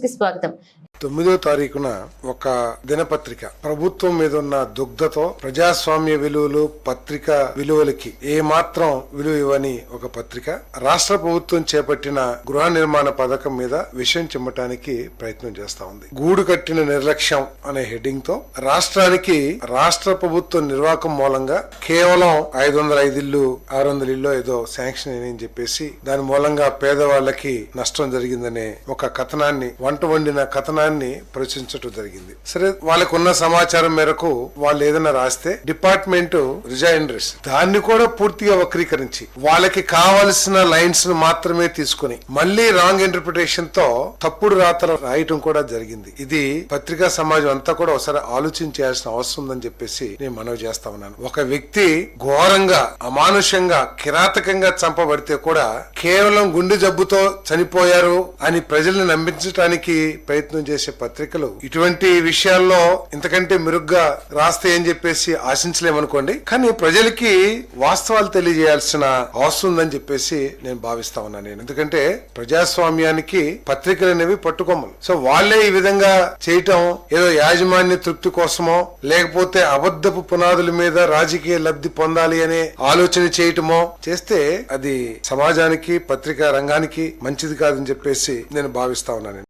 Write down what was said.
News స్వాగతం. తొమ్మిదో తారీఖున ఒక దినపత్రిక. ప్రభుత్వం మీద ఉన్న దుగ్ధతో ప్రజాస్వామ్య విలువలు పత్రిక విలువలకి ఏ మాత్రం విలువ ఇవ్వని ఒక పత్రిక. రాష్ట్ర ప్రభుత్వం చేపట్టిన గృహ నిర్మాణ పథకం మీద విషయం చిమ్మటానికి ప్రయత్నం చేస్తా ఉంది. గూడు కట్టిన నిర్లక్ష్యం అనే హెడ్డింగ్తో రాష్ట్రానికి రాష్ట్ర ప్రభుత్వం నిర్వాహకం మూలంగా కేవలం ఐదు వందల ఐదు ఇల్లు ఆరు వందల ఇల్లు ఏదో శాంక్షన్ అని చెప్పేసి దాని మూలంగా పేదవాళ్ళకి నష్టం జరిగిందనే ఒక కథనాన్ని వంట వండిన కథనాన్ని ప్రచురించడం జరిగింది. సరే వాళ్ళకు ఉన్న సమాచారం మేరకు వాళ్ళు ఏదైనా రాస్తే డిపార్ట్మెంట్ రిజైండర్స్ దాన్ని కూడా పూర్తిగా వక్రీకరించి వాళ్ళకి కావలసిన లైన్స్ను మాత్రమే తీసుకుని మళ్ళీ రాంగ్ ఇంటర్ప్రిటేషన్తో తప్పుడు రాతలు రాయటం కూడా జరిగింది. ఇది పత్రికా సమాజం అంతా కూడా ఒకసారి ఆలోచించాల్సిన అవసరం ఉందని చెప్పేసి నేను మనవి చేస్తా ఉన్నాను. ఒక వ్యక్తి ఘోరంగా అమానుషంగా కిరాతకంగా చంపబడితే కూడా కేవలం గుండె జబ్బుతో చనిపోయారు అని ప్రజల్ని నమ్మించడానికి ప్రయత్నం చేసి పత్రికలు ఇటువంటి విషయాల్లో ఇంతకంటే మెరుగ్గా రాస్తే అని చెప్పేసి ఆశించలేమనుకోండి. కానీ ప్రజలకి వాస్తవాలు తెలియజేయాల్సిన అవసరం ఉందని చెప్పేసి నేను భావిస్తా ఉన్నాను నేను. ఎందుకంటే ప్రజాస్వామ్యానికి పత్రికలు అనేవి పట్టుకొమ్మలు. సో వాళ్ళే ఈ విధంగా చేయటం ఏదో యాజమాన్య తృప్తి కోసమో లేకపోతే అబద్ధపు పునాదుల మీద రాజకీయ లబ్ధి పొందాలి అనే ఆలోచన చేయటమో చేస్తే అది సమాజానికి పత్రికా రంగానికి మంచిది కాదని చెప్పేసి నేను భావిస్తా ఉన్నాను